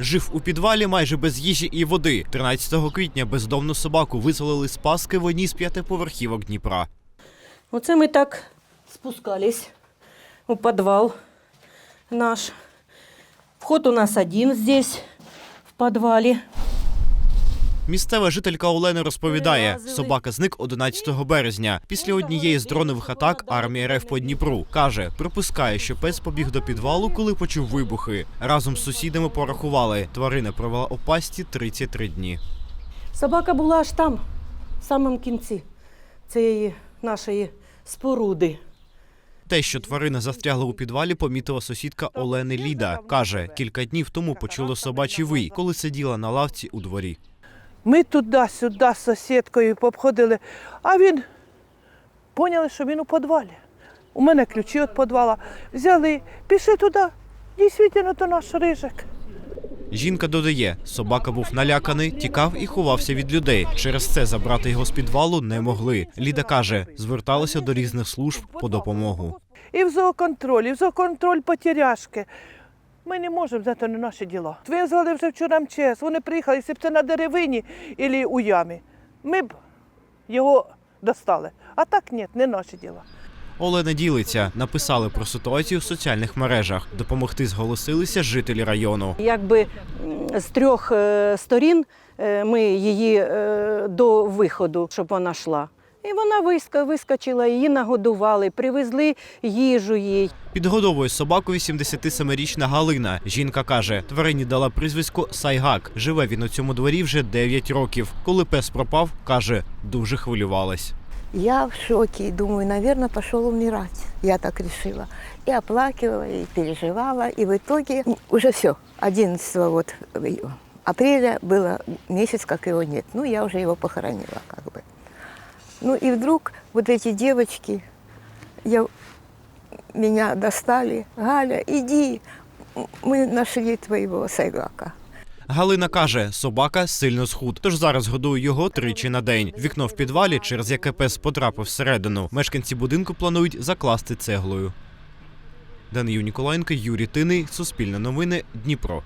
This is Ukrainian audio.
Жив у підвалі майже без їжі і води. 13 квітня бездомну собаку визволили з паски в одній з п'ятиповерхівок Дніпра. Оце ми так спускались у підвал наш. Вход у нас один здесь, в підвалі. Місцева жителька Олена розповідає, собака зник 11 березня. Після однієї з дронових атак армії РФ по Дніпру каже, припускає, що пес побіг до підвалу, коли почув вибухи. Разом з сусідами порахували. Тварина провела у пасті 33 дні. Собака була аж там, в самому кінці цієї нашої споруди. Те, що тварина застрягла у підвалі, помітила сусідка Олени Ліда. Каже, кілька днів тому почула собачий вий, коли сиділа на лавці у дворі. Ми туди-сюди з сусідкою пообходили, а він поняли, що він у підвалі. У мене ключі від підвала. Взяли, пішли туди. Дійсно, то наш рижик. Жінка додає, собака був наляканий, тікав і ховався від людей. Через це забрати його з підвалу не могли. Ліда каже, зверталася до різних служб по допомогу. І в зооконтроль, і в зооконтроль потеряшки. Ми не можемо, це не наші діла. Визвали вже вчора МЧС, вони приїхали, якщо б це на деревині або у ямі. Ми б його достали. А так ні, не наші діла. Олена ділиться, написали про ситуацію в соціальних мережах. Допомогти зголосилися жителі району. Якби з трьох е, сторін е, ми її е, до виходу, щоб вона йшла. І вона виска- вискочила, її нагодували, привезли їжу їй. Підгодовує собаку 87-річна Галина. Жінка каже, тварині дала прізвисько Сайгак. Живе він у цьому дворі вже 9 років. Коли пес пропав, каже, дуже хвилювалась. Я в шоке и думаю, наверное, пошел умирать. Я так решила. И оплакивала, и переживала. И в итоге уже все. 11 вот апреля было месяц, как его нет. Ну, я уже его похоронила как бы. Ну и вдруг вот эти девочки я, меня достали. Галя, иди, мы нашли твоего Сайгака. Галина каже, собака сильно схуд, тож зараз годує його тричі на день. Вікно в підвалі, через яке пес потрапив всередину. Мешканці будинку планують закласти цеглою. Данию Ніколаєнко, Юрій Тиний, Суспільне новини, Дніпро.